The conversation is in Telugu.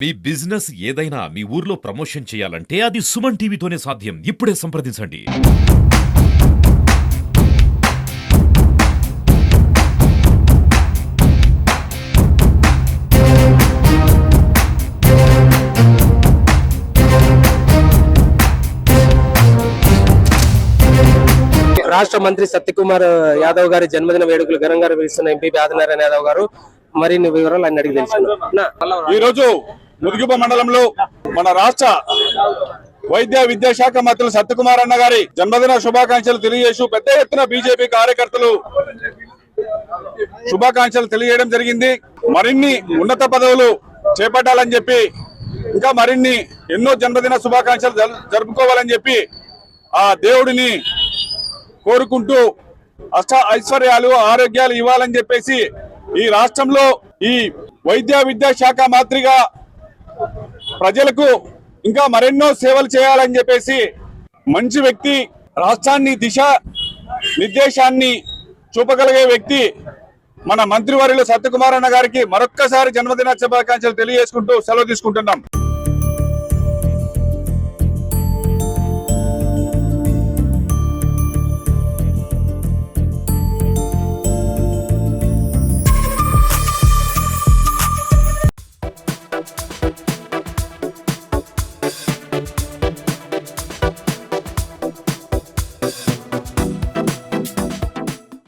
మీ బిజినెస్ ఏదైనా మీ ఊర్లో ప్రమోషన్ చేయాలంటే అది సుమన్ టీవీతోనే సాధ్యం. ఇప్పుడే సంప్రదించండి. రాష్ట్ర మంత్రి సత్యకుమార్ యాదవ్ గారి జన్మదిన వేడుకలు ఘనంగా నిర్వహిస్తున్న ఎంపీ ఆదినారాయణ యాదవ్ గారు మరిన్ని వివరాలు ఆయన అడిగి తెలుసుకున్నాం ఈ రోజు ముదిగుబ మండలంలో మన రాష్ట్ర వైద్య విద్యాశాఖ మంత్రులు సత్యకుమార్ అన్న గారి జన్మదిన శుభాకాంక్షలు తెలియజేస్తూ పెద్ద ఎత్తున బీజేపీ కార్యకర్తలు శుభాకాంక్షలు తెలియజేయడం జరిగింది. మరిన్ని ఉన్నత పదవులు చేపట్టాలని చెప్పి ఇంకా మరిన్ని ఎన్నో జన్మదిన శుభాకాంక్షలు జరుపుకోవాలని చెప్పి ఆ దేవుడిని కోరుకుంటూ అష్ట ఐశ్వర్యాలు ఆరోగ్యాలు ఇవ్వాలని చెప్పేసి ఈ రాష్ట్రంలో ఈ వైద్య విద్యాశాఖ మాత్రిగా ప్రజలకు ఇంకా మరెన్నో సేవలు చేయాలని చెప్పేసి మంచి వ్యక్తి రాష్ట్రాన్ని దిశ నిర్దేశాన్ని చూపగలిగే వ్యక్తి మన మంత్రివర్యులు సత్యకుమార్ అన్న గారికి మరొక్కసారి జన్మదినోత్సవాకాంక్షలు తెలియజేసుకుంటూ సెలవు తీసుకుంటున్నాం.